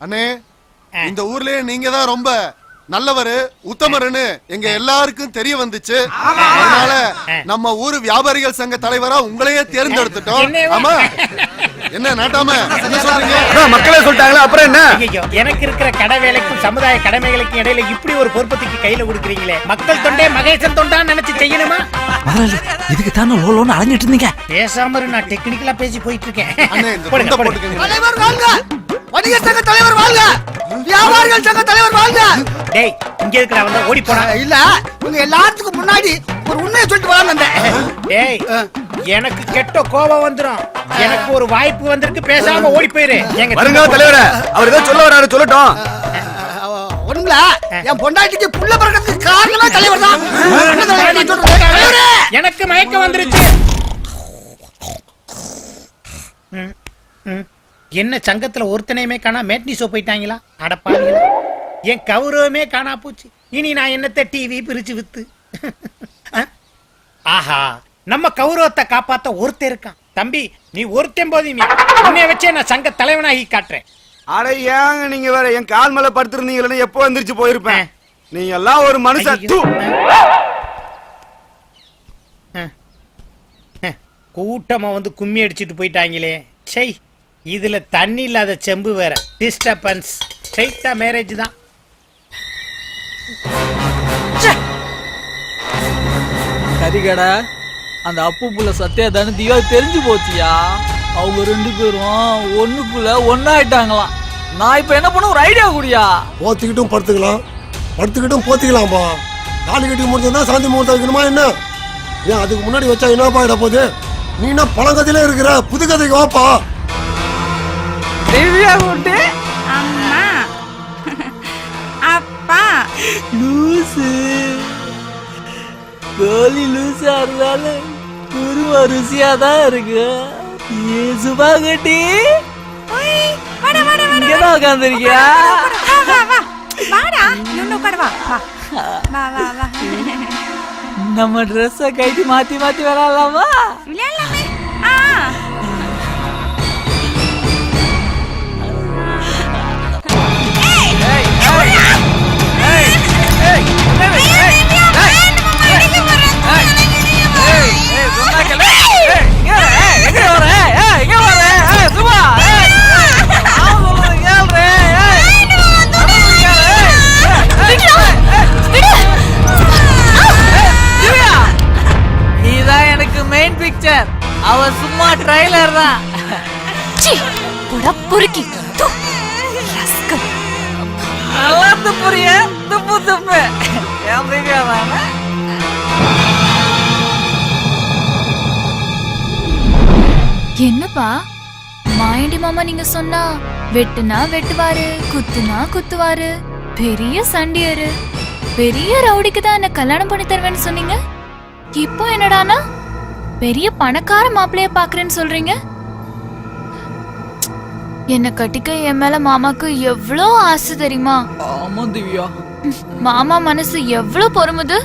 அண்ணே இந்த ஊர்லயே நீங்க தான் ரொம்ப நல்லவரு உத்தமருன்னு எங்க எல்லாருக்கும் தெரிய வந்துச்சு. அதனால நம்ம ஊர் வியாபாரிகள் சங்க தலைவரா உங்களையே தேர்ந்தெடுத்துட்டோம்? ஆமா. என்ன நாட்டாம? என்ன சொல்றீங்க? மக்களே சொல்லிட்டாங்களா? அப்புறம் என்ன? ஐயோ எனக்கு இருக்கிற கடை வேலைக்கும் சமுதாய கடமைகளுக்கும் இடையில இப்படி ஒரு பொறுப்பத்துக்கு கையில கொடுக்குறீங்களே. மக்கள் தொண்டே மகேசன் தொண்டான்னு நினைச்சு செய்யணுமா? இதுக்கு தானே லோலோன்னு அலைஞ்சிட்டு இருந்தீங்க? பேசாம நான் டெக்னிக்கலா பேசி போயிட்டு இருக்கேன். வணிகர் சங்க தலைவர் வாழ்க! வியாபாரிகள் சங்க தலைவர் வாழ்க! டேய் இங்க இருக்கிற வந்தா ஓடி போனா இல்ல உங்க எல்லாத்துக்கும் முன்னாடி ஒரு உண்மையை சொல்லிட்டு வரலாம் வந்தேன். டேய் எனக்கு கெட்ட கோபம் வந்துரும். எனக்கு ஒரு வாய்ப்பு வந்திருக்கு பேசாம ஓடி போயிரு. எங்க வருங்க தலைவரே. அவர் ஏதோ சொல்ல வராரு சொல்லட்டும். ஒண்ணுல என் பொண்டாட்டிக்கு புள்ள பிறக்கிறதுக்கு காரணமே தலைவர் தான்! எனக்கு மயக்கம் வந்துருச்சு. ம், ம். என்ன சங்கத்துல ஒருத்தனையுமே காணா மேட்னி ஷோ போயிட்டாங்களா? அடப்பாங்களா என் கௌரவமே காணா போச்சு. இனி நான் என்னத்த டிவி பிரிச்சு வித்து? ஆஹா. நம்ம கௌரவத்தை காப்பாத்த ஒருத்தன் இருக்கான். தம்பி நீ ஒருத்தன் போதுமே உன்னைய வச்சே நான் சங்க தலைவனாகி காட்டுறேன். அட ஏங்க நீங்க வேற என் கால் மேல படுத்திருந்தீங்களே எப்போ எந்திரிச்சு போயிருப்பேன். நீங்க எல்லாம் ஒரு மனுஷன். கூட்டமா வந்து கும்மி அடிச்சிட்டு போயிட்டாங்களே. சை இதுல தண்ணி இல்லாத செம்பு வேற. டிஸ்டர்பன்ஸ் ஸ்ட்ரைட்டா மேரேஜ் தான். கறிகடை அந்த அப்பு புள்ள சத்யா தானே திவா தெரிஞ்சு போச்சியா? அவங்க ரெண்டு பேரும் ஒண்ணுக்குள்ள ஒன்னாயிட்டாங்களாம் நான் இப்ப என்ன பண்ண ஒரு ஐடியா குடியா? போத்திக்கிட்டும் படுத்துக்கலாம். படுத்துக்கிட்டும் போத்திக்கலாம்ப்பா தாலி கட்டி முடிஞ்சதுனா சாந்தி முகூர்த்தம் வைக்கணுமா என்ன? ஏன் அதுக்கு முன்னாடி வச்சா என்னப்பா இட போகுது நீ என்ன பழங்கதையில இருக்கிற? புது கதைக்கு வாப்பா. திவ்யா குட்டி அம்மா அப்பா லூசு கோழி லூசா இருந்தாலும் குருவா ருசியா தான் இருக்கு ஏ சுபா கட்டி இங்கதான் உட்காந்துருக்கியா நம்ம ட்ரெஸ்ஸ கைட்டி மாத்தி மாத்தி விளாடலாமா புரிய துப்பு துப்பு. என் திவ்யா என்னப்பா? மாயண்டி மாமா நீங்க சொன்னா வெட்டுனா வெட்டுவாரு குத்துனா குத்துவாரு. பெரிய சண்டியரு. பெரிய ரவுடிக்கு தான் என்ன கல்யாணம் பண்ணி தருவேன்னு சொன்னீங்க? இப்போ என்னடானா? பெரிய பணக்கார மாப்பிளைய பாக்குறேன்னு சொல்றீங்க? என்ன கட்டிக்க என் மேல மாமாக்கு எவ்வளோ ஆசை தெரியுமா? ஆமா திவ்யா. மாமா மனசு எவ்வளவு பொறுமுது?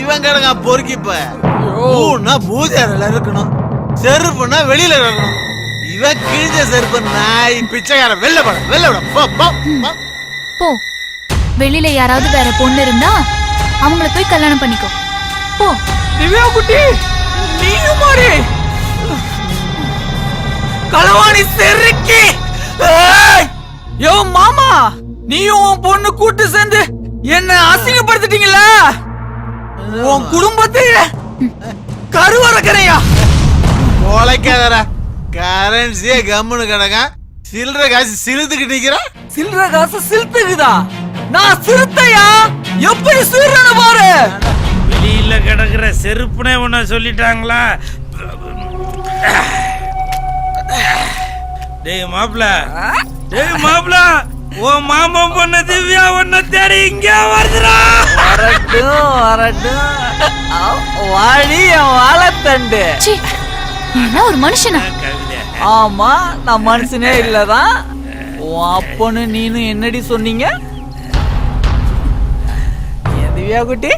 இவன் கிடங்க பொறுக்கிப்ப. பூன்னா பூஜைல இருக்கணும். செருப்புனா வெளியில இருக்கணும். இவன் கிழிஞ்ச செருப்பு நாய் பிச்சைக்காரன் வெளில போட வெளில விட போ. போ. வெளியில யாராவது வேற பொண்ணு இருந்தா அவங்கள போய் கல்யாணம் பண்ணிக்கோ. போ. திவ்யா குட்டி நீயும் மாறி. களவாணி செருக்கி ஏய்! யோ மாமா! நீயும் உன் பொண்ணு கூட்டு சேர்ந்து என்ன அசிங்கப்படுத்திட்டீங்களா உன் குடும்பத்தையே கருவறக்கறையா கொலைக்காதடா கரன்சியே கம்முன்னு கிடங்க சில்லற காசு சிலுத்துக்கிட்டு நிக்கிறான் சில்லற காசு சிலுத்துக்குதா? நான் சிறுத்தையா எப்படி சீர்றன பாரு! வெளியில கிடக்குற செருப்புனே உன்ன சொல்லிட்டாங்களா? டேய் மாப்ள டேய் மாப்ள உன் மாமன் பொண்ணு திவ்யா உன்னை தேடி இங்க வருதுடா. வரட்டும் வரட்டும். என் வாழைத்தண்டு. என்ன ஒரு மனுஷனா? ஆமா நான் மனுஷனே இல்லதான் உன் அப்பனு நீனு என்னடி சொன்னீங்க? திவ்யா குட்டி?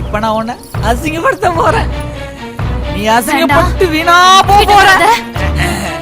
இப்ப நான் உன்னை அசிங்கப்படுத்த போறேன். நீ அசிங்கப்பட்டு வீணா போக போற.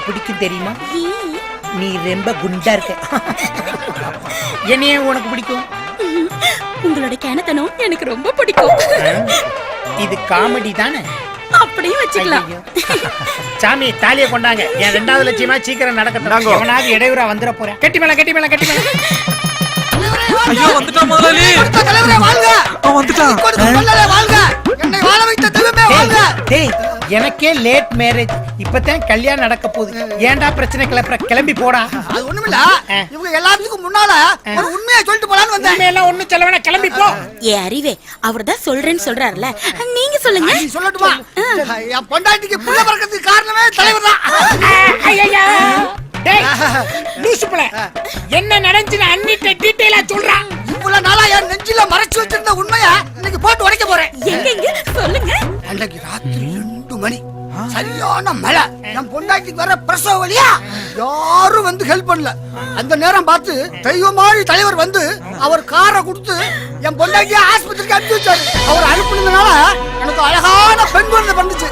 ரொம்ப பிடிக்கும் தெரியுமா? நீ ரொம்ப குண்டா இருக்க. என்னைய உனக்கு பிடிக்கும்? உங்களோட கிணத்தனம் எனக்கு ரொம்ப பிடிக்கும். இது காமெடி தானே? அப்படியும் வச்சுக்கலாம். சாமி தாலியை கொண்டாங்க. என் ரெண்டாவது லட்சியமா சீக்கிரம் நடக்கட்டும். எவனாவது இடையூறா வந்துட போறேன். கட்டி மேல கட்டி மேல கட்டி மேல. ஐயோ வந்துட்டான் முதலாளி. வந்துட்டான். வாழ்க. என்னை வாழ வைத்த தெய்வமே வாழ்க. டேய் எனக்கே லேட் மேரேஜ் இப்பதான் கல்யாணம் நடக்க போகுது. ஏன்டா பிரச்சனை கிளப்புற? கிளம்பி போடா. அது ஒண்ணுமில்ல. இவங்க எல்லாத்துக்கும் முன்னால ஒரு உண்மையை சொல்லிட்டு போலான்னு வந்தேன். உண்மையெல்லாம் ஒண்ணும் சொல்ல வேணாம். கிளம்பி போ. ஏ அறிவே அவர்தான் சொல்றேன்னு சொல்றாருல. நீங்க சொல்லுங்க. நீ சொல்லட்டுமா? என் பொண்டாட்டிக்கு புள்ள பிறக்கிறதுக்கு காரணமே தலைவர் தான் ஐயையோ. டேய் லூசு புள்ள. என்ன நடந்துச்சு அன்னிட்ட டீடைலா சொல்றா. இவ்வளவு நாளா என் நெஞ்சில மறைச்சு வச்சிருந்த உண்மைய இன்னைக்கு போட்டு உடைக்க போறேன். எங்க எங்க சொல்லுங்க. அன்னைக்கு ராத்திரி மணி. சரியான மழை. என் பொண்டாட்டிக்கு வர பிரசவ வழியா யாரும் வந்து ஹெல்ப் பண்ணல. அந்த நேரம் பார்த்து தெய்வம் மாதிரி தலைவர் வந்து அவர் காரை கொடுத்து என் பொண்டாட்டிய ஆஸ்பத்திரிக்கு அனுப்பி வச்சாரு. அவர் அனுப்புனதுனால எனக்கு அழகான பெண் குழந்தை பிறந்துச்சு.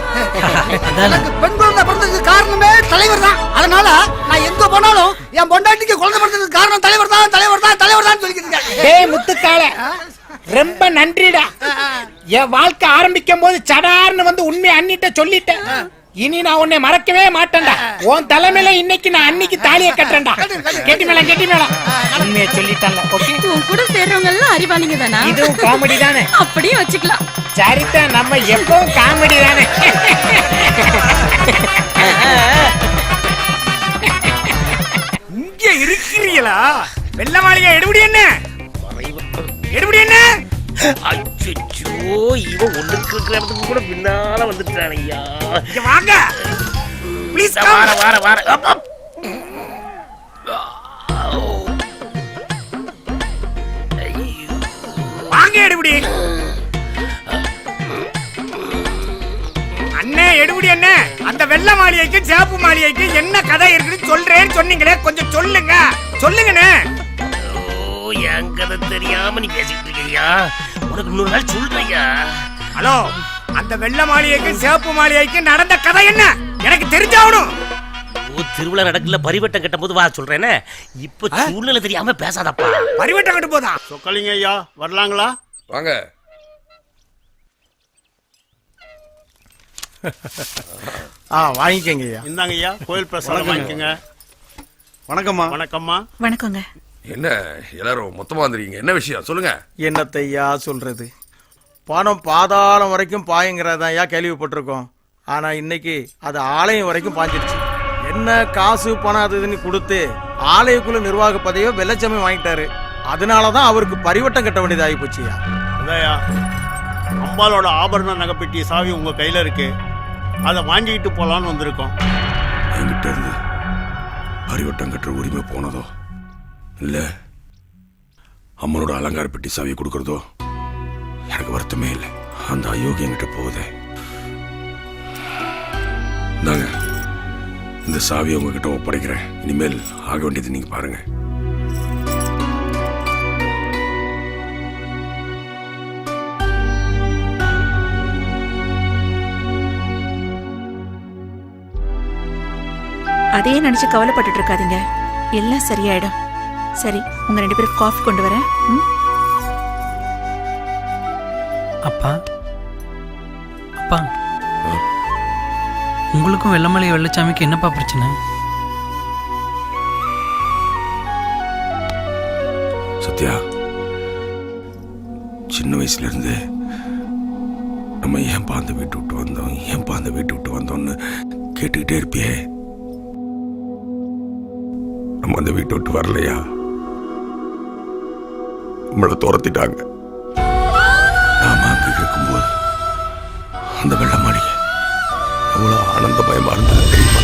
எனக்கு பெண் குழந்தை பிறந்ததுக்கு காரணமே தலைவர் தான். அதனால நான் எங்க போனாலும் என் பொண்டாட்டிக்கு குழந்தை பிறந்ததுக்கு காரணம் தலைவர் தான் தலைவர் தான் தலைவர் தான் சொல்லிக்கிட்டு இருக்கேன். முத்துக்கால ரொம்ப நன்றிடா. என் வாழ்க்கை ஆரம்பிக்கும் போது சடார்னு வந்து உண்மை அண்ணிட்ட சொல்லிட்டேன். இனி நான் உன்னை மறக்கவே மாட்டேன்டா. உன் தலைமையில இன்னைக்கு நான் அன்னைக்கு தாலியை கட்டுறேன்டா. கெட்டி மேல கெட்டி மேல. உண்மையை சொல்லிட்டேன்ல ஓகே உன் கூட சேர்றவங்க எல்லாம் அறிவாளிங்க தானா? இதுவும் காமெடி தானே? அப்படியே வச்சுக்கலாம். சரிதான் நம்ம எப்பவும் காமெடி தானே? இங்க இருக்கிறீங்களா? வெள்ள மாளிகை எடுபடி என்ன? எடுபடி என்ன? அச்சோ இவன் ஒண்ணுக்கு இருக்கிற இடத்துக்கு கூட பின்னால வந்துட்டான் ஐயா. வாங்க. ப்ளீஸ் வார வார வார. வாங்க எடுபடி. அண்ணே எடுபடி அண்ணே. அந்த வெள்ள மாளிகைக்கு சேப்பு மாளிகைக்கு என்ன கதை இருக்குன்னு சொல்றேன்னு சொன்னீங்களே கொஞ்சம் சொல்லுங்க. சொல்லுங்கண்ணே. ஓ என் கதை தெரியாம நீ பேசிட்டு இருக்கியா? உனக்கு இன்னொரு நாள் சொல்றியா ஹலோ அந்த வெள்ள மாளிகைக்கு சேப்பு மாளிகைக்கு நடந்த கதை என்ன? எனக்கு தெரிஞ்சாகணும். ஓ திருவிழா நடக்கல பரிவட்டம் கட்டும் போது வா சொல்றேனே. இப்ப சூழ்நிலை தெரியாம பேசாதப்பா. பரிவட்டம் கட்டு போதா? சொக்கலிங்க ஐயா வரலாங்களா? வாங்க. ஆ வாங்கிக்கங்க ஐயா. இந்தாங்க ஐயா கோயில் பிரசாதம் வாங்கிக்கோங்க. வணக்கம்மா. வணக்கம்மா. வணக்கங்க. என்ன எல்லாரும் மொத்தமா வந்துருக்கீங்க. என்ன விஷயம்? சொல்லுங்க. என்னத்தையா சொல்றது? பணம் பாதாளம் வரைக்கும் பாயுங்கிறதான் ஐயா கேள்விப்பட்டிருக்கோம். ஆனா இன்னைக்கு அது ஆலயம் வரைக்கும் பாஞ்சிருச்சு. என்ன காசு பணம் அது இதுன்னு கொடுத்து ஆலயக்குள்ள நிர்வாக பதவியோ வெள்ளச்சமே வாங்கிட்டாரு. அதனாலதான் அவருக்கு பரிவட்டம் கட்ட வேண்டியது ஆகி போச்சுயா? அதாயா அம்பாலோட ஆபரண நகைப்பெட்டி சாவி உங்க கையில இருக்கு. அதை வாங்கிக்கிட்டு போலான்னு வந்திருக்கோம். என்கிட்ட இருந்து பரிவட்டம் கட்டுற உரிமை போனதோ? இல்லை அம்மனோட அலங்கார பெட்டி சாவியை கொடுக்கறதோ? எனக்கு வருத்தமே இல்லை. அந்த அயோக்கியம் என்கிட்ட போகுதே. தாங்க இந்த சாவியை உங்ககிட்ட ஒப்படைக்கிறேன். இனிமேல் ஆக வேண்டியது நீங்கள் பாருங்கள் அதையே நினைச்சு கவலைப்பட்டு இருக்காதீங்க. எல்லாம் சரியாயிடும். சரி உங்க ரெண்டு பேருக்கு காஃபி கொண்டு வரேன். ம்? அப்பா. அப்பா. உங்களுக்கும் வெள்ளமலை வெள்ளச்சாமிக்கு என்னப்பா பிரச்சனை? சத்யா சின்ன வயசுல இருந்து நம்ம ஏன்பா அந்த வீட்டு விட்டு வந்தோம்? ஏன்பா அந்த வீட்டு விட்டு வந்தோம்னு கேட்டுக்கிட்டே இருப்பியே? நம்ம அந்த வீட்டை விட்டு வரலையா? நம்மளை துரத்திட்டாங்க. நாம அங்க இருக்கும்போது அந்த வெள்ள மாளிகை ஆனந்தமயமா இருந்தது தெரியுமா?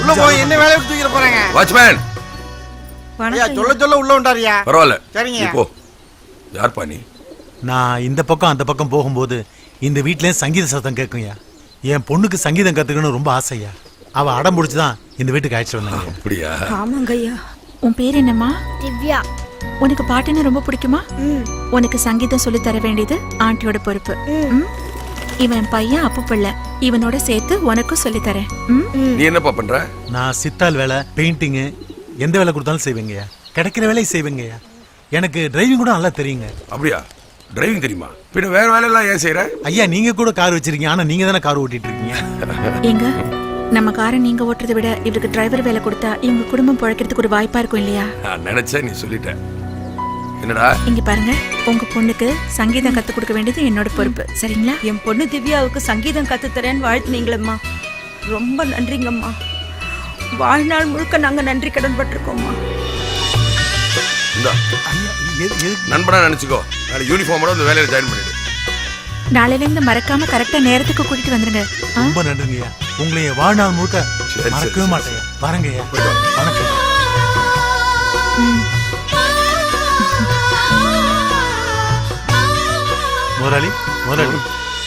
உள்ள போய் என்ன வேலையை விட்டு தூக்கிற போறாங்க? வாட்ச்மேன். ஐயா சொல்ல சொல்ல உள்ள உண்டாரியா பரவாயில்ல. சரிங்க. நான் இந்த பக்கம் அந்த பக்கம் போகும்போது இந்த வீட்லயும் சங்கீத சத்தம் கேட்கும்யா என் பொண்ணுக்கு சங்கீதம் கத்துக்கணும்னு ரொம்ப ஆசையா அவ அடம் பிடிச்சி தான் இந்த வீட்டுக்கு அழைச்சிட்டு வந்தாங்க அப்படியா? ஆமாங்க ஐயா. உன் பேர் என்னம்மா? திவ்யா. உனக்கு பாட்டுன்னு ரொம்ப பிடிக்குமா? உனக்கு சங்கீதம் சொல்லி தர வேண்டியது ஆண்டியோட பொறுப்பு. ம்? இவன் பையன் அப்பு பிள்ளை. இவனோட சேர்த்து உனக்கும் சொல்லி தரேன் ம்? நீ என்னப்பா பண்ற? நான் சித்தால் வேலை பெயிண்டிங்கு எந்த வேலை கொடுத்தாலும் செய்வேங்கய்யா. கிடைக்கிற வேலையை செய்வேங்கய்யா. எனக்கு டிரைவிங் கூட நல்லா தெரியுங்க. அப்படியா? டிரைவிங் தெரியுமா? பின்ன வேற வேலையெல்லாம் ஏன் செய்யற ஐயா நீங்க கூட கார் வச்சிருக்கீங்க ஆனா நீங்க தானே கார் ஓட்டிட்டு இருக்கீங்க ஏங்க நம்ம காரை நீங்க ஓட்டுறதை விட இவருக்கு டிரைவர் வேலை கொடுத்தா இவங்க குடும்பம் பிழைக்கிறதுக்கு ஒரு வாய்ப்பா இருக்கும் இல்லையா? நான் நினைச்சேன் நீ சொல்லிட்ட. என்னடா? இங்க பாருங்க உங்க பொண்ணுக்கு சங்கீதம் கத்து கொடுக்க வேண்டியது என்னோட பொறுப்பு. சரிங்களா? என் பொண்ணு திவ்யாவுக்கு சங்கீதம் கத்துத்தரேன்னு வாழ்த்துனீங்களம்மா. ரொம்ப நன்றிங்கம்மா. வாழ்நாள் முழுக்க நாங்க நன்றி கடன் பட்டிருக்கோம்மா. நண்பனா நினைச்சுக்கோ. நாளைக்கு யூனிஃபார்மோட இந்த வேலையில ஜாயின் பண்ணிடு. நாளையில இருந்து மறக்காம கரெக்டா நேரத்துக்கு கூட்டிட்டு வந்துருங்க? ரொம்ப நன்றிங்கய்யா. உங்களை என் வாழ்நாள் முழுக்க மறக்கவே மாட்டேங்க வரங்கய்யா. முதலாளி முதலாளி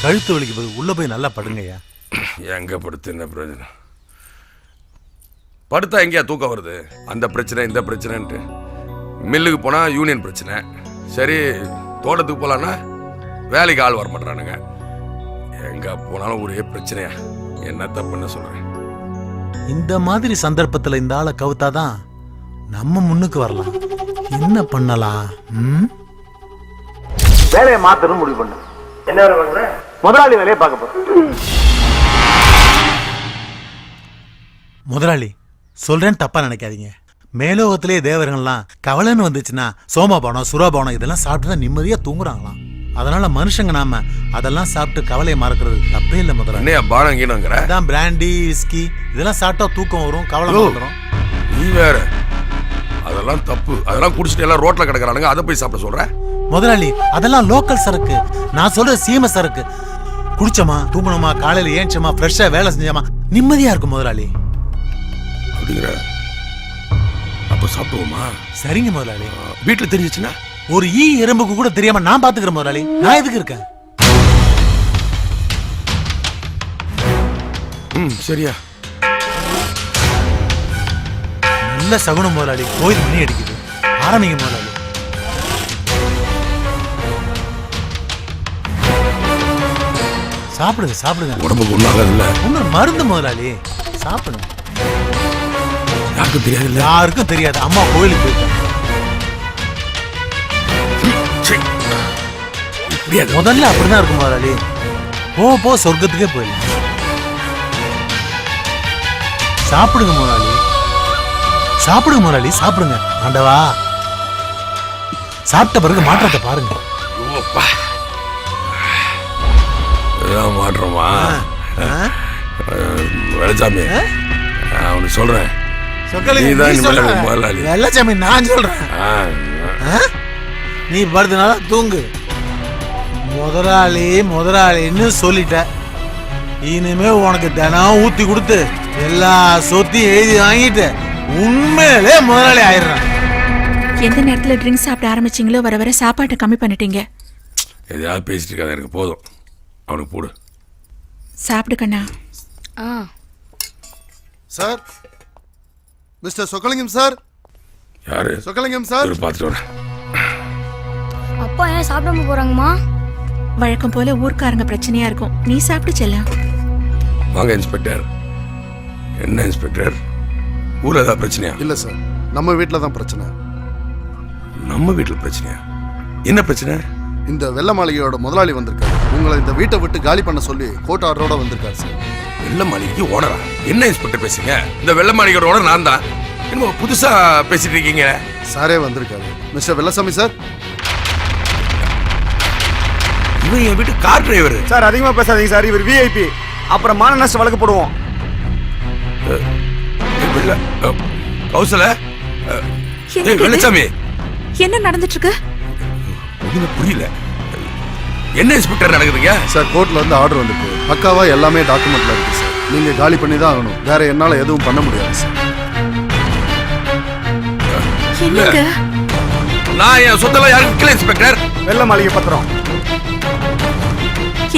கழுத்து வலிக்கு போது உள்ள போய் நல்லா படுங்கய்யா. எங்க படுத்து என்ன பிரயோஜனம்? படுத்தா எங்கேயா தூக்கம் வருது? அந்த பிரச்சனை இந்த பிரச்சனைன்ட்டு. மில்லுக்கு போனா யூனியன் பிரச்சனை. சரி தோட்டத்துக்கு போலான்னா வேலைக்கு ஆள் வர மாட்டானுங்க எங்க போனாலும் ஒரே பிரச்சனையா? என்னத்த பண்ண சொல்றேன். இந்த மாதிரி சந்தர்ப்பத்துல இந்த ஆளை கவுத்தாதான் நம்ம முன்னுக்கு வரலாம். என்ன பண்ணலாம்? ம்? வேலையை மாத்தணும் முடிவு பண்ணு என்ன வேலை முதலாளி வேலையை பார்க்க போறேன். முதலாளி சொல்றேன்னு தப்பா நினைக்காதீங்க. மேலோகத்திலே தேவர்கள்லாம் கவலைன்னு வந்துச்சுன்னா சோமபானம் சுராபானம் இதெல்லாம் சாப்பிட்டு தான் நிம்மதியா தூங்குறாங்களாம். அதனால மனுஷங்க நாம அதெல்லாம் சாப்பிட்டு கவலையை மறக்கிறது தப்பே இல்லை முதலாளி. என்னையா பானம் கீனங்கிற? அதான் பிராண்டி விஸ்கி இதெல்லாம் சாப்பிட்டா தூக்கம் வரும் கவலை. வந்துடும் நீ வேற. அதெல்லாம் தப்பு. அதெல்லாம் குடிச்சிட்டு எல்லாம் ரோட்ல கிடக்குறானுங்க. அதை போய் சாப்பிட சொல்ற? முதலாளி அதெல்லாம் லோக்கல் சரக்கு. நான் சொல்ற சீம சரக்கு. குடிச்சோமா தூங்கணுமா காலையில ஏஞ்சோமா ஃப்ரெஷ்ஷா வேலை செஞ்சோமா நிம்மதியா இருக்கும் முதலாளி. அப்படிங்கிற. அப்ப சாப்பிடுவோமா? சரிங்க முதலாளி. வீட்டுல தெரிஞ்சிச்சுன்னா? ஒரு ஈ எறும்புக்கு கூட தெரியாம நான் பாத்துக்கிறேன் முதலாளி. நான் எதுக்கு இருக்கேன்? ம் சரியா. நல்ல சகுனம் முதலாளி. கோயில் மணி அடிக்குது. ஆரம்பிங்க முதலாளி. சாப்பிடுங்க சாப்பிடுங்க. உடம்புக்கு ஒன்றாகல ஒன்னும் மருந்து முதலாளி. சாப்பிடுங்க. யாருக்கும் தெரியாதுல்ல. யாருக்கும் தெரியாது. அம்மா கோயிலுக்கு இப்படியாது முதல்ல அப்படிதான் இருக்கும் முதலாளி. போ போ சொர்க்கத்துக்கே போயிடலாம். சாப்பிடுங்க முதலாளி. சாப்பிடுங்க முதலாளி சாப்பிடுங்க. ஆண்டவா. சாப்பிட்ட பிறகு மாற்றத்தை பாருங்க. ஓப்பா இதான் மாற்றமா வெளிச்சாமி நான் உனக்கு சொல்றேன். வெள்ளச்சாமி நான் சொல்றேன். ஆ, ஆ? நீ படுத்தனால தூங்கு. முதலாளி முதலாளின்னு சொல்லிட்ட. இனிமே உனக்கு தினம் ஊத்தி கொடுத்து எல்லா சொத்தையும் எழுதி வாங்கிட்டு உண்மையிலே முதலாளி ஆயிடுறேன். எந்த நேரத்துல ட்ரிங்க்ஸ் சாப்பிட ஆரம்பிச்சீங்களோ வர வர சாப்பாட்டை கம்மி பண்ணிட்டீங்க. எதையாவது பேசிட்டு இருக்காது எனக்கு போதும். அவனுக்கு போடு. சாப்பிடு கண்ணா. சார். Mister Chokkalingam sir. யாரு? சொக்கலிங்கம் சார். இவரு பார்த்துட்டு வரேன். அப்பா ஏன் சாப்பிடாம போறாங்கம்மா? வழக்கம் போல ஊர்க்காரங்க பிரச்சனையா இருக்கும். நீ சாப்பிட்டு செல்லாம் வாங்க இன்ஸ்பெக்டர். என்ன இன்ஸ்பெக்டர்? ஊர்ல ஏதாவது பிரச்சனையா? இல்ல சார். நம்ம வீட்ல தான் பிரச்சனை. நம்ம வீட்டுல பிரச்சனையா? என்ன பிரச்சனை? இந்த வெள்ள மாளிகையோட முதலாளி வந்திருக்காரு. உங்களை இந்த வீட்டை விட்டு காலி பண்ண சொல்லி கோர்ட் ஆர்டரோட வந்திருக்காரு சார். வெள்ள மாளிகைக்கு ஓனரா? என்ன இன்ஸ்பெக்டர் பேசுங்க இந்த வெள்ள மாளிகையோட ஓனர் நான் தான் என்னமோ புதுசா பேசிட்டு இருக்கீங்க. சாரே வந்திருக்காரு. Mister Vellasamy sir. இவன் என் வீட்டு கார் டிரைவர் சார் அதிகமா பேசாதீங்க சார். இவர் விஐபி அப்புறம் மான நஷ்ட வழக்கு போடுவோம். கௌசல என்ன? வெள்ளச்சாமி. என்ன நடந்துட்டு இருக்கு? ஒண்ணுமே புரியல. என்ன இன்ஸ்பெக்டர் நடக்குதுங்க? சார் கோர்ட்ல இருந்து ஆர்டர் வந்திருக்கு. பக்காவா எல்லாமே டாக்குமெண்ட்ல இருக்கு சார். நீங்க காலி பண்ணி தான் ஆகணும். வேற என்னால எதுவும் பண்ண முடியாது சார். நான் என் சொத்தெல்லாம் யாருக்கு விற்கல இன்ஸ்பெக்டர் வெள்ள மாளிகை பத்திரம்.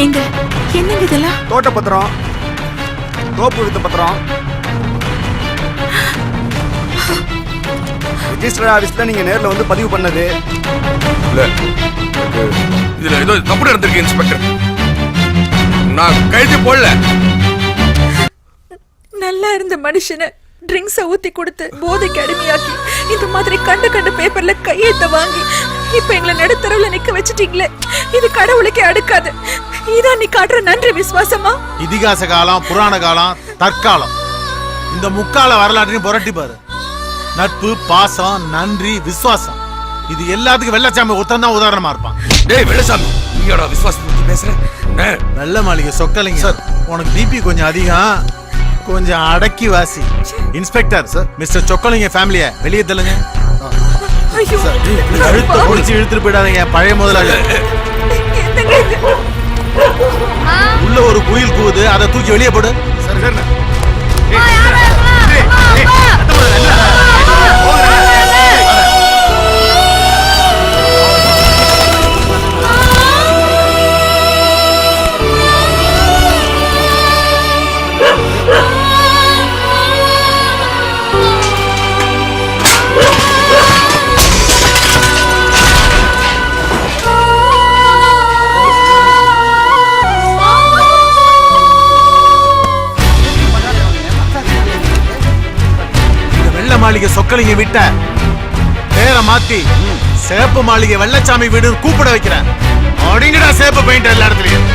எங்க என்னங்க இதெல்லாம்? தோட்ட பத்திரம். தோப்பு வித்த பத்திரம். ரிஜிஸ்டர் ஆபீஸ்ல நீங்க நேர்ல வந்து பதிவு பண்ணது. இல்ல. இதுல ஏதோ தப்பு நடந்திருக்கு இன்ஸ்பெக்டர் நான் கைது போடல. நல்லா இருந்த மனுஷனை ட்ரிங்க்ஸை ஊத்தி கொடுத்து போதைக்கு அடிமையாக்கி இந்த மாதிரி கண்டு கண்டு பேப்பர்ல கையெழுத்த வாங்கி இப்ப எங்களை நடுத்தரவுல நிக்க வச்சிட்டீங்களே இது கடவுளுக்கே அடுக்காது. இதான் நீ காட்டுற நன்றி விசுவாசமா? இதிகாச காலம் புராண காலம் தற்காலம். இந்த முக்கால வரலாற்றையும் புரட்டி பாரு. நட்பு பாசம் நன்றி விசுவாசம். இது எல்லாத்துக்கும் வெள்ளச்சாமி ஒருத்தன் தான் உதாரணமா இருப்பான். டேய் வெள்ளசாமி நீங்களோட விசுவாசத்தை பத்தி பேசுறேன் வெள்ள மாளிகை சொக்கலிங்க. சார். உனக்கு பிபி கொஞ்சம் அதிகம். கொஞ்சம் அடக்கி வாசி. இன்ஸ்பெக்டர் சார் மிஸ்டர் சொக்கலிங்க ஃபேமிலிய வெளியே தள்ளுங்க. கழுத்தை பிடிச்சி இழுத்துட்டு போயிடாதீங்க பழைய முதலாளி? உள்ள ஒரு குயில் கூவுது அதை தூக்கி வெளியே போடு. சரி மாளிகை சொக்கலிங்க விட்ட பேரை மாத்தி சேப்பு மாளிகை வெள்ளச்சாமி வீடு கூப்பிட வைக்கிறேன். அப்படிங்கடா சேப்பு பெயிண்ட் எல்லா இடத்துலயும்.